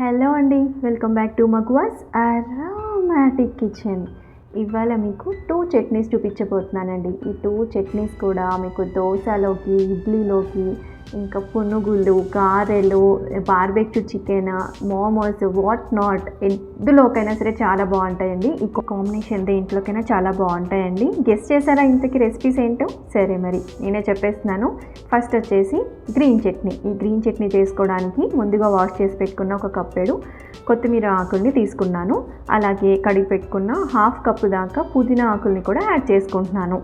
Hello అండి welcome back to మగ్వాస్ aromatic kitchen. ఇవాళ మీకు టూ చట్నీస్ చూపించబోతున్నానండి. ఈ టూ చట్నీస్ కూడా మీకు దోశలోకి ఇడ్లీలోకి ఇంకా పునుగులు గారెలు barbecue chicken momos what not ఎందులోకైనా సరే చాలా బాగుంటాయండి. ఈ కాంబినేషన్ దేంట్లోకైనా చాలా బాగుంటాయండి. గెస్ట్ చేశారా ఇంతకీ రెసిపీస్ ఏంటో? సరే మరి నేనే చెప్పేస్తున్నాను. ఫస్ట్ వచ్చేసి గ్రీన్ చట్నీ. ఈ గ్రీన్ చట్నీ చేసుకోవడానికి ముందుగా వాష్ చేసి పెట్టుకున్న ఒక కప్పెడు కొత్తిమీర ఆకుల్ని తీసుకున్నాను. అలాగే కడిగి పెట్టుకున్న హాఫ్ కప్పు దాకా పుదీనా ఆకుల్ని కూడా యాడ్ చేసుకుంటున్నాను.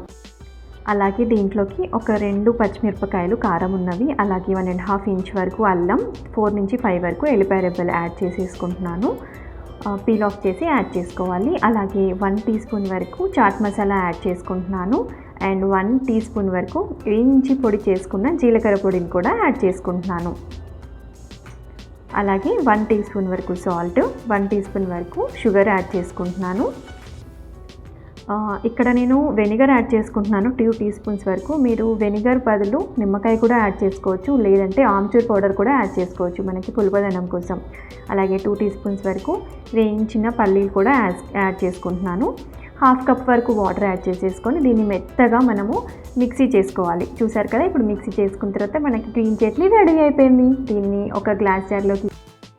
అలాగే దీంట్లోకి ఒక రెండు పచ్చిమిరపకాయలు కారం ఉన్నవి అలాగే వన్ అండ్ హాఫ్ ఇంచ్ వరకు అల్లం ఫోర్ నుంచి ఫైవ్ వరకు ఎల్లిపాయ రెబ్బలు యాడ్ చేసేసుకుంటున్నాను. పీల్ ఆఫ్ చేసి యాడ్ చేసుకోవాలి. అలాగే వన్ టీ స్పూన్ వరకు చాట్ మసాలా యాడ్ చేసుకుంటున్నాను. అండ్ వన్ టీ స్పూన్ వరకు ఇంచి పొడి చేసుకున్న జీలకర్ర పొడిని కూడా యాడ్ చేసుకుంటున్నాను. అలాగే వన్ టీ స్పూన్ వరకు సాల్ట్ వన్ టీ స్పూన్ వరకు షుగర్ యాడ్ చేసుకుంటున్నాను. ఇక్కడ నేను వెనిగర్ యాడ్ చేసుకుంటున్నాను టూ టీ స్పూన్స్ వరకు. మీరు వెనిగర్ బదులు నిమ్మకాయ కూడా యాడ్ చేసుకోవచ్చు లేదంటే ఆమ్చూర్ పౌడర్ కూడా యాడ్ చేసుకోవచ్చు మనకి పులుపదనం కోసం. అలాగే టూ టీ స్పూన్స్ వరకు వేయించిన పల్లీలు కూడా యాడ్ యాడ్ చేసుకుంటున్నాను. హాఫ్ కప్ వరకు వాటర్ యాడ్ చేసేసుకొని దీన్ని మెత్తగా మనము మిక్సీ చేసుకోవాలి. చూసారు కదా ఇప్పుడు మిక్సీ చేసుకున్న తర్వాత మనకి గ్రీన్ చట్నీ రెడీ అయిపోయింది. దీన్ని ఒక గ్లాస్ జార్లోకి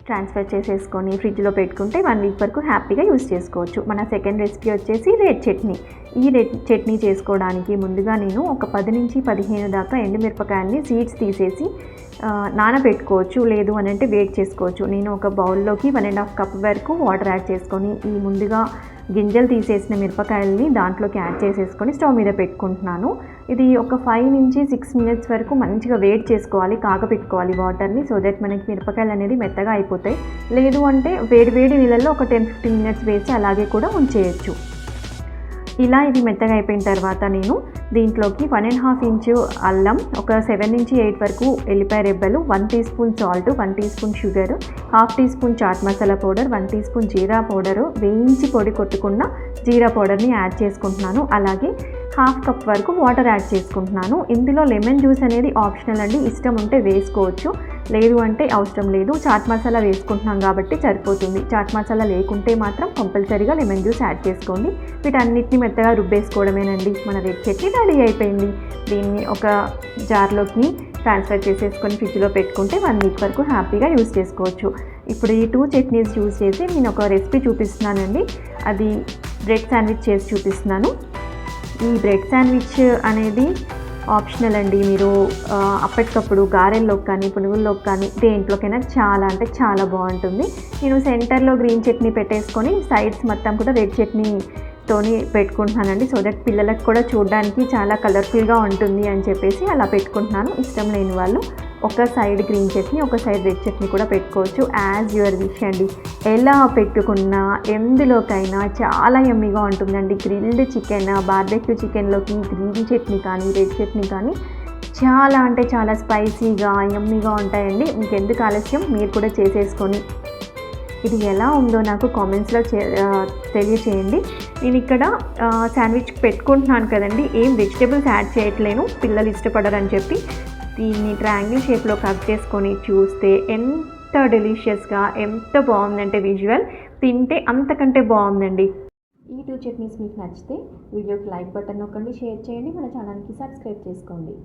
ట్రాన్స్ఫర్ చేసేసుకొని ఫ్రిడ్జ్లో పెట్టుకుంటే వన్ వీక్ వరకు హ్యాపీగా యూస్ చేసుకోవచ్చు. మన సెకండ్ రెసిపీ వచ్చేసి రెడ్ చట్నీ ఈ రెడ్ చట్నీ చేసుకోవడానికి ముందుగా నేను ఒక పది నుంచి పదిహేను దాకా ఎండుమిరపకాయల్ని సీడ్స్ తీసేసి నానబెట్టుకోవచ్చు. లేదు అని అంటే వేట్ చేసుకోవచ్చు. నేను ఒక బౌల్లోకి వన్ అండ్ హాఫ్ కప్ వరకు వాటర్ యాడ్ చేసుకొని ఈ ముందుగా గింజలు తీసేసిన మిరపకాయలని దాంట్లోకి యాడ్ చేసేసుకొని స్టవ్ మీద పెట్టుకుంటున్నాను. ఇది ఒక ఫైవ్ నుంచి సిక్స్ మినిట్స్ వరకు మంచిగా వేట్ చేసుకోవాలి కాగపెట్టుకోవాలి వాటర్ని సో దట్ మనకి మిరపకాయలు అనేది మెత్తగా అయిపోతాయి. లేదు అంటే వేడి వేడి నీళ్ళల్లో ఒక టెన్ ఫిఫ్టీన్ మినిట్స్ వేసి అలాగే కూడా ఉంచేయచ్చు. ఇలా ఇది మెత్తగా అయిపోయిన తర్వాత నేను దీంట్లోకి వన్ అండ్ హాఫ్ ఇంచు అల్లం ఒక సెవెన్ నుంచి ఎయిట్ వరకు ఎల్లిపాయ రెబ్బలు one teaspoon salt one teaspoon sugar half teaspoon chaat masala powder one teaspoon జీరా పౌడరు వేయించి పొడి కొట్టుకున్న జీరా పౌడర్ని యాడ్ చేసుకుంటున్నాను. అలాగే హాఫ్ కప్ వరకు వాటర్ యాడ్ చేసుకుంటున్నాను. ఇందులో లెమన్ జ్యూస్ అనేది ఆప్షనల్ అండి. ఇష్టం ఉంటే వేసుకోవచ్చు. లేదు అంటే అవసరం లేదు. చాట్ మసాలా వేసుకుంటున్నాం కాబట్టి సరిపోతుంది. చాట్ మసాలా లేకుంటే మాత్రం కంపల్సరీగా లెమన్ జ్యూస్ యాడ్ చేసుకోండి. వీటన్నిటిని మెత్తగా రుబ్బేసుకోవడమేనండి. మన రెడ్ చట్నీ రెడీ అయిపోయింది. దీన్ని ఒక జార్లోకి ట్రాన్స్ఫర్ చేసేసుకొని ఫ్రిడ్జ్లో పెట్టుకుంటే వన్ వీక్ వరకు హ్యాపీగా యూస్ చేసుకోవచ్చు. ఇప్పుడు ఈ టూ చట్నీస్ యూస్ చేసి నేను ఒక రెసిపీ చూపిస్తున్నానండి. అది బ్రెడ్ శాండ్విచ్ చేసి చూపిస్తున్నాను. ఈ బ్రెడ్ శాండ్విచ్ అనేది ఆప్షనల్ అండి. మీరు అప్పటికప్పుడు గారెల్లోకి కానీ పునుగుల్లోకి కానీ దేంట్లోకైనా చాలా అంటే చాలా బాగుంటుంది. నేను సెంటర్లో గ్రీన్ చట్నీ పెట్టేసుకొని సైడ్స్ మొత్తం కూడా రెడ్ చట్నీ తోని పెట్టుకుంటున్నానండి. సో దట్ పిల్లలకు కూడా చూడడానికి చాలా కలర్ఫుల్గా ఉంటుంది అని చెప్పేసి అలా పెట్టుకుంటున్నాను. ఇష్టం లేని వాళ్ళు ఒక సైడ్ గ్రీన్ చట్నీ ఒక సైడ్ రెడ్ చట్నీ కూడా పెట్టుకోవచ్చు. యాజ్ యువర్ విష్ అండి. ఎలా పెట్టుకున్నా ఎందులోకైనా చాలా ఎమ్మిగా ఉంటుందండి. గ్రిల్డ్ చికెన్ బార్బెక్యూ చికెన్లోకి గ్రీన్ చట్నీ కానీ రెడ్ చట్నీ కానీ చాలా అంటే చాలా స్పైసీగా ఎమ్మిగా ఉంటాయండి. ఇంకెందుకు ఆలస్యం? మీరు కూడా చేసేసుకొని. ఇది ఎలా ఉందో నాకు కామెంట్స్లో తెలియచేయండి. నేను ఇక్కడ శాండ్విచ్ పెట్టుకుంటున్నాను కదండి. ఏం వెజిటేబుల్స్ యాడ్ చేయట్లేను. పిల్లలు ఇష్టపడరని చెప్పి దీన్ని ట్రయాంగిల్ షేప్లో కట్ చేసుకొని చూస్తే ఎంత డెలిషియస్గా ఎంత బాగుందంటే విజువల్ తింటే అంతకంటే బాగుందండి. ఈ టూ చట్నీస్ మీకు నచ్చితే వీడియోకి లైక్ బటన్ నొక్కండి షేర్ చేయండి. మన ఛానల్కి సబ్స్క్రైబ్ చేసుకోండి.